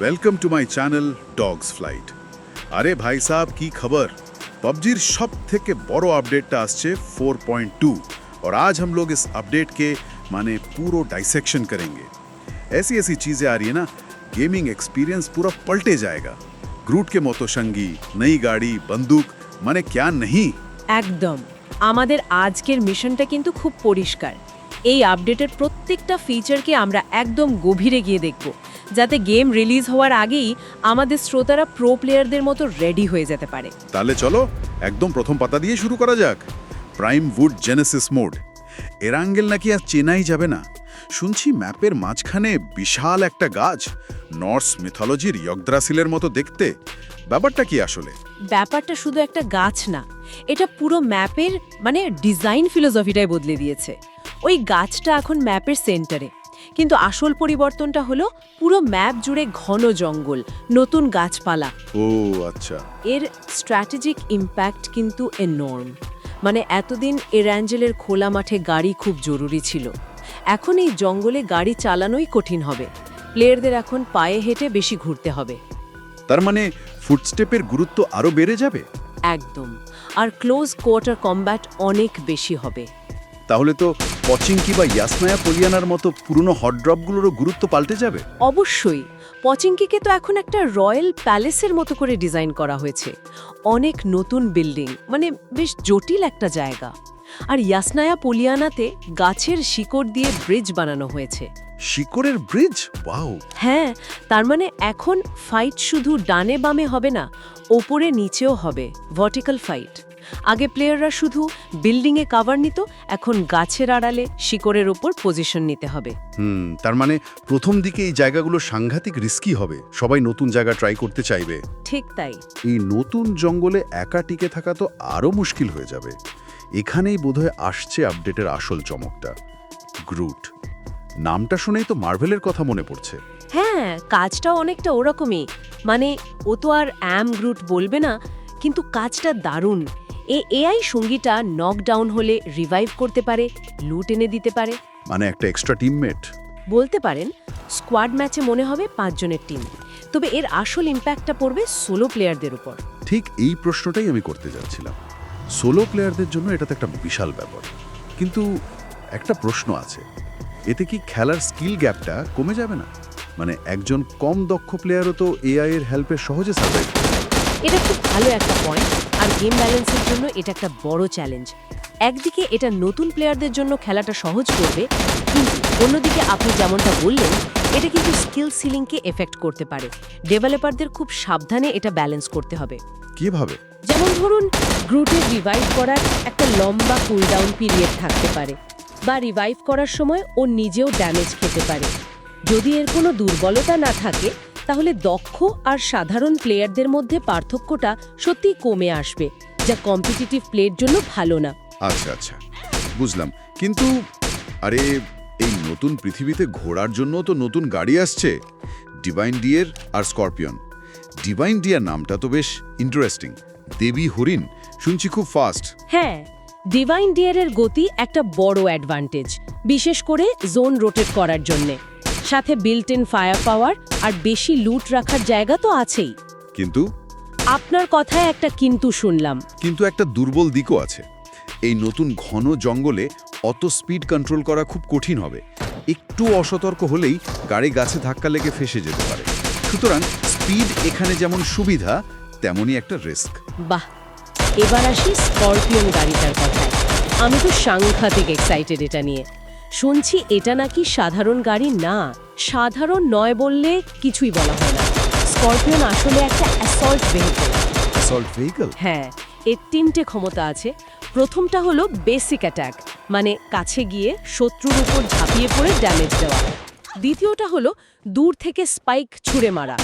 welcome to my channel dogs flight আরে ভাই সাহেব কি খবর पबजी सब থেকে বড় আপডেটটা আসছে 4.2 और आज हम लोग इस अपडेट के माने पूरो डाइसेक्शन करेंगे ऐसी ऐसी चीजें आ रही है ना गेमिंग एक्सपीरियंस पूरा पलटे जाएगा ग्रूट के मोतोशंगी नई गाड़ी बंदूक माने क्या नहीं একদম আমাদের আজকের মিশনটা কিন্তু খুব পরিষ্কার এই আপডেটের প্রত্যেকটা ফিচারকে আমরা একদম গভীরে গিয়ে দেখব যাতে গেম রিলিজ হওয়ার আগেই আমাদের শ্রোতারা প্রো প্লেয়ারদের মতো রেডি হয়ে যেতে পারে। তাহলে চলো একদম প্রথম পাতা দিয়ে শুরু করা যাক। Prime wood genesis mode. এর আঙ্গেল নাকি আর চেনাই যাবে না। শুনছি ম্যাপের মাঝখানে বিশাল একটা গাছ। নর্স মিথোলজির ইয়গদ্রাসিলের মতো দেখতে। ব্যাপারটা কি আসলে? ব্যাপারটা শুধু একটা গাছ না এটা পুরো ম্যাপের মানে ডিজাইন ফিলোসফিটাই বদলে দিয়েছে। ওই গাছটা এখন ম্যাপের সেন্টারে। কিন্তু আসল পরিবর্তনটা হলো পুরো ম্যাপ জুড়ে ঘন জঙ্গল নতুন গাছপালা। ও আচ্ছা। এর স্ট্র্যাটেজিক ইম্প্যাক্ট কিন্তু এনর্ম মানে এতদিন এরাঞ্জেলের খোলা মাঠে গাড়ি খুব জরুরি ছিল। এখন এই জঙ্গলে গাড়ি চালানোই কঠিন হবে। প্লেয়ারদের এখন পায়ে হেঁটে বেশি ঘুরতে হবে। তার মানে ফুটস্টেপের গুরুত্ব আরও বেড়ে যাবে? একদম। আর ক্লোজ কোয়ার্টার কম্ব্যাট অনেক বেশি হবে। তাহলে তো পচিংকি বা ইয়াসনায়া পলিয়ানার মতো পুরনো হট ড্রপগুলোরও গুরুত্ব পাল্টে যাবে? অবশ্যই। পচিংকিকে তো এখন একটা রয়্যাল প্যালেসের মতো করে ডিজাইন করা হয়েছে। অনেক নতুন বিল্ডিং মানে বেশ জটিল একটা জায়গা। আর ইয়াসনায়া পলিয়ানাতে গাছের শিকড় দিয়ে ব্রিজ বানানো হয়েছে। শিকড়ের ব্রিজ? ওয়াও! হ্যাঁ তার মানে এখন ফাইট শুধু ডানে বামে হবে না ওপরে নিচেও হবে ভার্টিক্যাল ফাইট আগে প্লেয়াররা শুধু বিল্ডিংয়ে কাভার নিত এখন গাছের আড়ালে শিকড়ের ওপর পজিশন নিতে হবে। হুম তার মানে প্রথম দিকে এই জায়গাগুলো সাংঘাতিক রিস্কি হবে সবাই নতুন জায়গা ট্রাই করতে চাইবে। ঠিক তাই। এই নতুন জঙ্গলে একা টিকে থাকা তো আরও মুশকিল হয়ে যাবে। এখানেই বোধহয় আসছে আপডেটের আসল চমকটা গ্রুট নামটা শুনেই তো মার্ভেলের কথা মনে পড়ছে। হ্যাঁ কাজটা অনেকটা ওরকমই। মানে ও তো আর অ্যাম গ্রুট বলবে না কিন্তু কাজটা দারুণ। এ এআই সঙ্গীটা নকডাউন হলে রিভাইভ করতে পারে লুট এনে দিতে পারে। মানে একটা এক্সট্রা টিমমেট বলতে পারেন স্কোয়াড ম্যাচে মনে হবে পাঁচজনের টিম তবে এর আসল ইম্প্যাক্টটা পড়বে সোলো প্লেয়ারদের উপর। ঠিক এই প্রশ্নটাই আমি করতে যাচ্ছিলাম। সোলো প্লেয়ারদের জন্য এটা তো একটা বিশাল ব্যাপার। কিন্তু একটা প্রশ্ন আছে এতে কি খেলার স্কিল গ্যাপটা কমে যাবে না? মানে একজন কম দক্ষ প্লেয়ারও তো এআই এর হেল্পে সহজে সার্ভাইভ এটা খুব ভালো একটা পয়েন্ট আর গেম ব্যালেন্সের জন্য এটা একটা বড় চ্যালেঞ্জ একদিকে এটা নতুন প্লেয়ারদের জন্য খেলাটা সহজ করবে কিন্তু অন্যদিকে আপনি যেমনটা বললেন এটা কিন্তু স্কিল সিলিংকে এফেক্ট করতে পারে। ডেভেলপারদের খুব সাবধানে এটা ব্যালেন্স করতে হবে। কীভাবে? যেমন ধরুন গ্রুটের রিভাইভ করার একটা লম্বা কুলডাউন পিরিয়ড থাকতে পারে বা রিভাইভ করার সময় ও নিজেও ড্যামেজ খেতে পারে। যদি এর কোনো দুর্বলতা না থাকে তাহলে দক্ষ আর সাধারণ প্লেয়ারদের মধ্যে পার্থক্যটা সত্যিই কমে আসবে যা কম্পিটিটিভ প্লের জন্য ভালো না। আচ্ছা আচ্ছা বুঝলাম। কিন্তু আরে এই নতুন পৃথিবীতে ঘোরার জন্য তো নতুন গাড়ি আসছে। ডিভাইন ডিয়ার আর স্করপিয়ন ডিভাইন ডিয়ার নামটা তো বেশ ইন্টারেস্টিং দেবী হরিণ শুনছি খুব ফাস্ট হ্যাঁ ডিভাইন ডিয়ারের গতি একটা বড় অ্যাডভান্টেজ বিশেষ করে জোন রোটেট করার জন্যে। সাথে বিল্ট ইন ফায়ার পাওয়ার আর বেশি লুট রাখার জায়গা তো আছেই। কিন্তু? আপনার কথায় একটা কিন্তু শুনলাম। কিন্তু একটা দুর্বল দিকও আছে। এই নতুন ঘন জঙ্গলে অত স্পিড কন্ট্রোল করা খুব কঠিন হবে। একটু অসতর্ক হলেই গাড়ি গাছে ধাক্কা লেগে ফেসে যেতে পারে। সুতরাং স্পিড এখানে যেমন সুবিধা তেমনই একটা রিস্ক বাহ! এবার আসি স্করপিয়ন গাড়িটার কথায়। আমি তো সাংঘাতিক এক্সাইটেড এটা নিয়ে। শুনছি এটা নাকি সাধারণ গাড়ি? না সাধারণ নয় বললে কিছুই বলা হয় না। স্করপিয়ন আসলে একটা অ্যাসল্ট ভেহিকল। Assault vehicle? হ্যাঁ এর তিনটে ক্ষমতা আছে। প্রথমটা হলো বেসিক অ্যাটাক মানে কাছে গিয়ে শত্রুর উপর ঝাঁপিয়ে পড়ে ড্যামেজ দেওয়া। দ্বিতীয়টা হলো দূর থেকে স্পাইক ছুঁড়ে মারা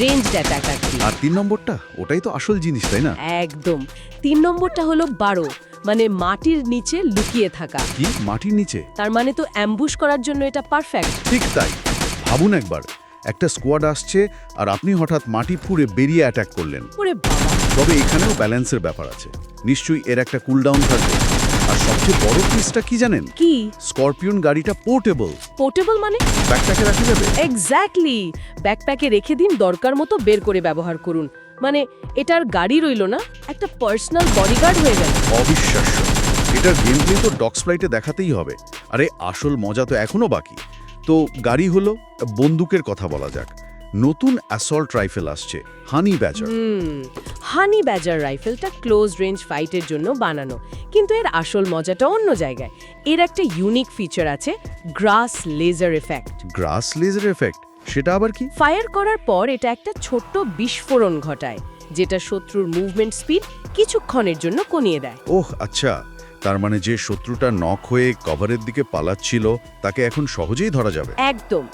রেঞ্জ অ্যাটাক আর তিন নম্বরটা? ওটাই তো আসল জিনিস তাই না? একদম। তিন নম্বরটা হলো বারো মানে মাটির নিচে লুকিয়ে থাকা। কি? মাটির নিচে? তার মানে তো অ্যাম্বুশ করার জন্য এটা পারফেক্ট ঠিক তাই। ভাবুন একবার একটা স্কোয়াড আসছে আর আপনি হঠাৎ মাটি ফুঁড়ে বেরিয়ে অ্যাটাক করলেন। ওরে বাবা। তবে এখানেও ব্যালেন্সের ব্যাপার আছে। নিশ্চয়ই এর একটা কুলডাউন থাকবে। আর সবচেয়ে বড় পিসটা কি জানেন? কি? স্করপিয়ন গাড়িটা পোর্টেবল পোর্টেবল মানে? ব্যাকপ্যাকে রাখা যাবে? এক্স্যাক্টলি ব্যাকপ্যাকে রেখে দিন দরকার মতো বের করে ব্যবহার করুন। মানে এটার গাড়ি রইল না একটা পার্সোনাল বডিগার্ড হয়ে গেল। অবিশ্বাস্য। এটার গেম প্লে তো ডক্স ফ্লাইটে দেখাতেই হবে। আরে আসল মজা তো এখনও বাকি। তো গাড়ি হলো বন্দুকের কথা বলা যাক। নতুন অ্যাসল্ট রাইফেল আসছে হানি ব্যাজার হুম হানি ব্যাজার রাইফেলটা ক্লোজ রেঞ্জ ফাইটের জন্য বানানো। কিন্তু এর আসল মজাটা অন্য জায়গায়। এর একটা ইউনিক ফিচার আছে grass laser effect grass laser effect সেটা আবার কি? ফায়ার করার পর এটা একটা ছোট্ট বিস্ফোরণ ঘটায় যেটা শত্রুর মুভমেন্ট স্পিড কিছুক্ষণের জন্য কমিয়ে দেয়। ওহ আচ্ছা। তার মানে যে শত্রুটা নক হয়ে কভারের দিকে পালাচ্ছিল তাকে এখন সহজেই ধরা যাবে। একদম।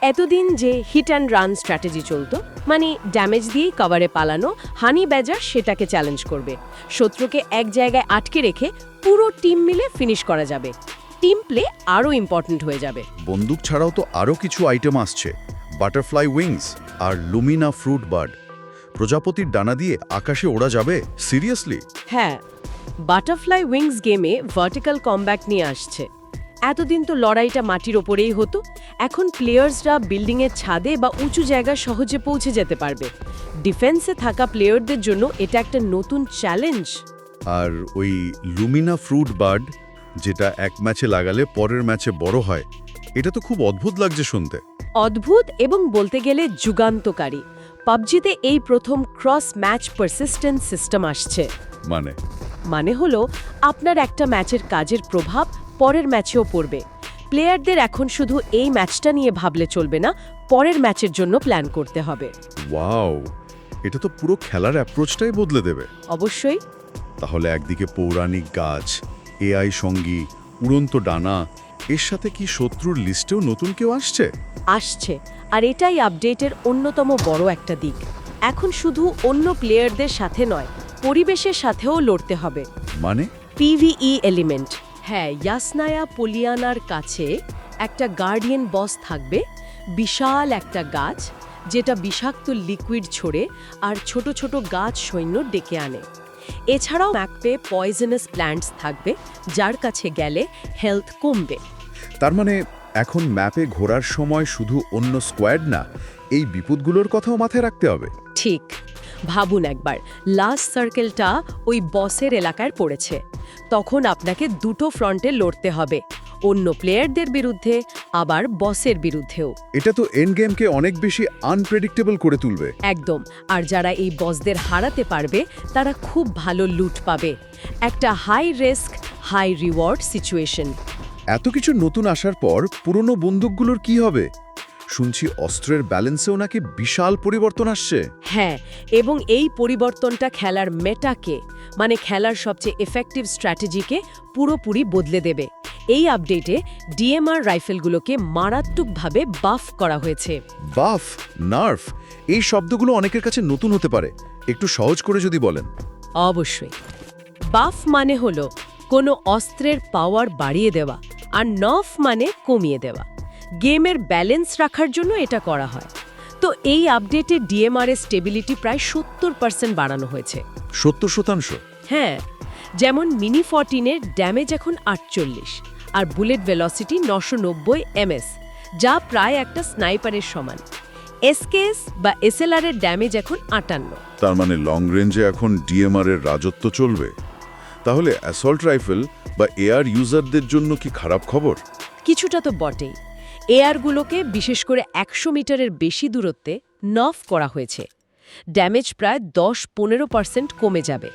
এতদিন যে হিট অ্যান্ড রান স্ট্র্যাটেজি চলতো মানে ড্যামেজ দিয়েই কভারে পালানো হানি ব্যাজার সেটাকে চ্যালেঞ্জ করবে। শত্রুকে এক জায়গায় আটকে রেখে পুরো টিম মিলে ফিনিশ করা যাবে। টিম প্লে আরও ইম্পর্ট্যান্ট হয়ে যাবে। বন্দুক ছাড়াও তো আরও কিছু আইটেম আসছে। বাটারফ্লাই উইংস আর লুমিনা ফ্রুট বার্ড। প্রজাপতির ডানা দিয়ে আকাশে ওড়া যাবে? সিরিয়াসলি? হ্যাঁ বাটারফ্লাই উইংস গেমে ভার্টিক্যাল কমব্যাক নিয়ে আসছে। এতদিন তো লড়াইটা মাটির ওপরেই হতো। এখন প্লেয়ার্সরা বিল্ডিংয়ের ছাদে বা উঁচু জায়গায় সহজে পৌঁছে যেতে পারবে। ডিফেন্সে থাকা প্লেয়ারদের জন্য এটা একটা নতুন চ্যালেঞ্জ। আর ওই লুমিনা ফ্রুট বার্ড যেটা এক ম্যাচে লাগালে পরের ম্যাচে বড় হয় এটা তো খুব অদ্ভুত লাগছে শুনতে। অদ্ভুত এবং বলতে গেলে যুগান্তকারী। পাবজিতে এই প্রথম ক্রস ম্যাচ পারসিস্টেন্স সিস্টেম আসছে। মানে? মানে হলো আপনার একটা ম্যাচের কাজের প্রভাব পরের ম্যাচেও পড়বে। প্লেয়ারদের এখন শুধু এই ম্যাচটা নিয়ে ভাবলে চলবে না পরের ম্যাচের জন্য প্ল্যান করতে হবে। ওয়াও! এটা তো পুরো খেলার অ্যাপ্রোচটাই বদলে দেবে। অবশ্যই। তাহলে একদিকে পৌরাণিক গাছ এআই সঙ্গী উড়ন্ত ডানা এর সাথে কি শত্রুর লিস্টেও নতুন কেউ আসছে? আসছে। আর এটাই আপডেটের অন্যতম বড় একটা দিক। এখন শুধু অন্য প্লেয়ারদের সাথে নয় পরিবেশের সাথেও লড়তে হবে। মানে? PVE element. হ্যাঁ ইয়াসনায়া পলিয়ানার কাছে একটা গার্ডিয়ান বস থাকবে বিশাল একটা গাছ যেটা বিষাক্ত লিকুইড ছড়ে আর ছোট ছোট গাছ সৈন্য ডেকে আনে। এছাড়াও ম্যাকপে পয়জনাস প্ল্যান্টস থাকবে যার কাছে গেলে হেলথ কমবে। তার মানে এখন ম্যাপে ঘোরার সময় শুধু অন্য স্কোয়াড না এই বিপদগুলোর কথাও মাথায় রাখতে হবে। ঠিক। ভাবুন একবার লাস্ট সার্কেলটা ওই বসের এলাকায় পড়েছে। তখন আপনাকে দুটো ফ্রন্টে লড়তে হবে অন্য প্লেয়ারদের বিরুদ্ধে আবার বসের বিরুদ্ধেও। এটা তো এন্ড গেমকে অনেক বেশি আনপ্রেডিক্টেবল করে তুলবে। একদম। আর যারা এই বসদের হারাতে পারবে তারা খুব ভালো লুট পাবে। একটা high risk high reward situation. এত কিছু নতুন আসার পর পুরনো বন্দুকগুলোর কি হবে? শুনছি অস্ত্রের ব্যালেন্সেও নাকি বিশাল পরিবর্তন আসছে। হ্যাঁ এবং এই পরিবর্তনটা খেলার মেটাকে মানে খেলার সবচেয়ে এফেক্টিভ স্ট্র্যাটেজিকে পুরোপুরি বদলে দেবে। এই আপডেটে ডিএমআর রাইফেলগুলোকে মারাত্মকভাবে বাফ করা হয়েছে। বাফ নার্ভ এই শব্দগুলো অনেকের কাছে নতুন হতে পারে। একটু সহজ করে যদি বলেন। অবশ্যই। বাফ মানে হলো কোনো অস্ত্রের পাওয়ার বাড়িয়ে দেওয়া। আর নফ মানে কমিয়ে দেওয়া। গেমের ব্যালেন্স রাখার জন্য এটা করা হয়। তো এই আপডেটে ডিএমআর এর স্টেবিলিটি প্রায় সত্তর পার্সেন্ট বাড়ানো হয়েছে। সত্তর শতাংশ? হ্যাঁ যেমন মিনি ফর্টিনের ড্যামেজ এখন আটচল্লিশ আর বুলেট ভেলোসিটি নশো নব্বই এমএস যা প্রায় একটা স্নাইপারের সমান। এসকেএস বা এসএলআর এর ড্যামেজ এখন আটান্ন। তার মানে লং রেঞ্জে এখন ডিএমআর এর রাজত্ব চলবে? তাহলে অ্যাসল্ট রাইফেল বা এয়ার ইউজারদের জন্য কি খারাপ খবর? কিছুটা তো বটেই। এয়ারগুলোকে বিশেষ করে একশো মিটারের বেশি দূরত্বে নফ করা হয়েছে। ড্যামেজ প্রায় দশ পনেরো পার্সেন্ট কমে যাবে।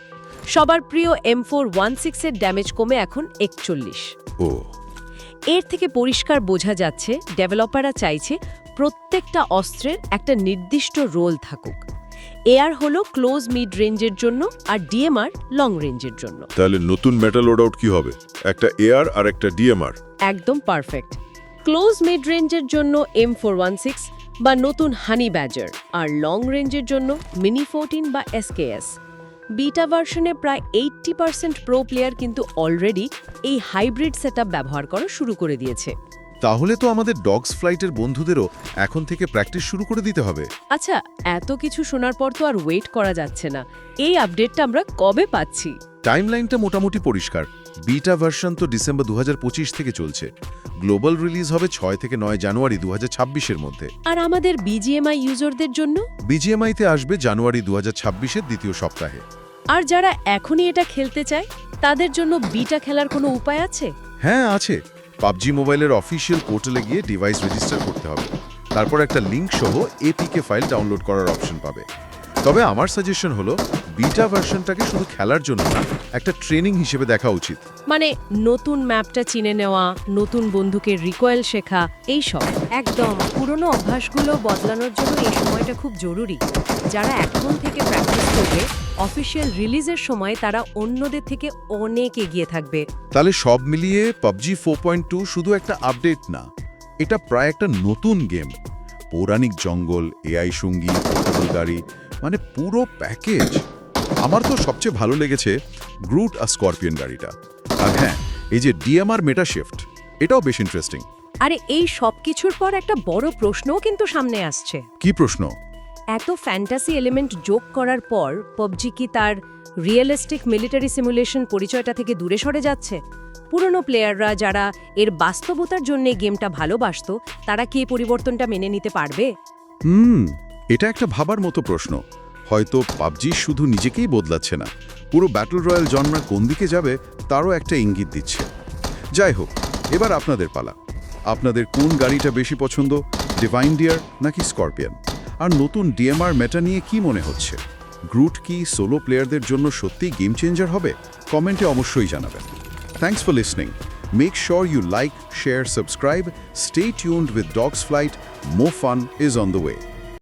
সবার প্রিয় এম ফোর ওয়ান সিক্সের ড্যামেজ কমে এখন একচল্লিশ। ও। এর থেকে পরিষ্কার বোঝা যাচ্ছে ডেভেলপাররা চাইছে প্রত্যেকটা অস্ত্রের একটা নির্দিষ্ট রোল থাকুক। এয়ার হলো ক্লোজ মিড রেঞ্জের জন্য আর ডিএমআর লং রেঞ্জের জন্য। তাহলে নতুন মেটাল লোডআউট কি হবে? একটা এয়ার আর একটা ডিএমআর। একদম পারফেক্ট। ক্লোজ মিড রেঞ্জের জন্য এম ফোর ওয়ান সিক্স বা নতুন হানি ব্যাজার আর লং রেঞ্জের জন্য মিনি ফোরটিন বা এসকেএস বিটা ভার্সনে প্রায় এইট্টি পার্সেন্ট প্রো প্লেয়ার কিন্তু অলরেডি এই হাইব্রিড সেটআপ ব্যবহার করা শুরু করে দিয়েছে। তাহলে তো আমাদের ডগস ফ্লাইটের বন্ধুদেরও এখন থেকে প্র্যাকটিস শুরু করে দিতে হবে। আচ্ছা এত কিছু শোনার পর তো আর ওয়েট করা যাচ্ছে না। এই আপডেটটা আমরা কবে পাচ্ছি? টাইমলাইনটা মোটামুটি পরিষ্কার। বিটা ভার্সন তো ডিসেম্বর দুহাজার পঁচিশ থেকে চলছে। গ্লোবাল রিলিজ হবে ছয় থেকে নয় জানুয়ারি দু এর মধ্যে। আর আমাদের বিজিএমআই ইউজারদের জন্য? বিজিএমআইতে আসবে জানুয়ারি দু এর দ্বিতীয় সপ্তাহে। আর যারা এখনই এটা খেলতে চায় তাদের জন্য বিটা খেলার কোনো উপায় আছে? হ্যাঁ আছে। পাবজি মোবাইলের অফিসিয়াল পোর্টালে গিয়ে ডিভাইস রেজিস্টার করতে হবে। তারপর একটা লিঙ্ক সহ এপিকে ফাইল ডাউনলোড করার অপশন পাবে। তবে আমার সাজেশন হলো বিটা ভার্সনটাকে শুধু খেলার জন্য না একটা ট্রেনিং হিসেবে দেখা উচিত। মানে নতুন ম্যাপটা চিনে নেওয়া নতুন বন্ধুকে রিকয়েল শেখা এই সব একদম পুরনো অভ্যাসগুলো বদলানোর জন্য এই সময়টা খুব জরুরি। যারা এখন থেকে প্র্যাকটিস করবে অফিসিয়াল রিলিজের সময় তারা অন্যদের থেকে অনেক এগিয়ে থাকবে। তাহলে সব মিলিয়ে পাবজি ফোর পয়েন্ট টু শুধু একটা আপডেট না এটা প্রায় একটা নতুন গেম পৌরাণিক জঙ্গল এআই সঙ্গী গাড়ি মানে পুরো প্যাকেজ। আমার তো সবচেয়ে ভালো লেগেছে গ্রুট আর স্করপিয়ন গাড়িটা। আর হ্যাঁ এই যে ডিএমআর মেটা শিফট এটাও বেশ ইন্টারেস্টিং আরে এই সব কিছুর পর একটা বড় প্রশ্নও কিন্তু সামনে আসছে। কি প্রশ্ন? এত ফ্যান্টাসি এলিমেন্ট যোগ করার পর পবজি কি তার রিয়েলিস্টিক মিলিটারি সিমুলেশন পরিচয়টা থেকে দূরে সরে যাচ্ছে? পুরনো প্লেয়াররা যারা এর বাস্তবতার জন্য গেমটা ভালোবাসত তারা কি এই পরিবর্তনটা মেনে নিতে পারবে? হুম এটা একটা ভাবার মতো প্রশ্ন। হয়তো পাবজি শুধু নিজেকেই বদলাচ্ছে না, পুরো ব্যাটল রয়্যাল জন্মার কোন দিকে যাবে তারও একটা ইঙ্গিত দিচ্ছে। যাই হোক, এবার আপনাদের পালা। আপনাদের কোন গাড়িটা বেশি পছন্দ ডিভাইন ডিয়ার নাকি স্করপিয়ন আর নতুন ডিএমআর মেটা নিয়ে কি মনে হচ্ছে? গ্রুট কি সোলো প্লেয়ারদের জন্য সত্যিই গেম চেঞ্জার হবে? কমেন্টে অবশ্যই জানাবেন। Thanks for listening make sure you like share subscribe stay tuned with Dogs Flight more fun is on the way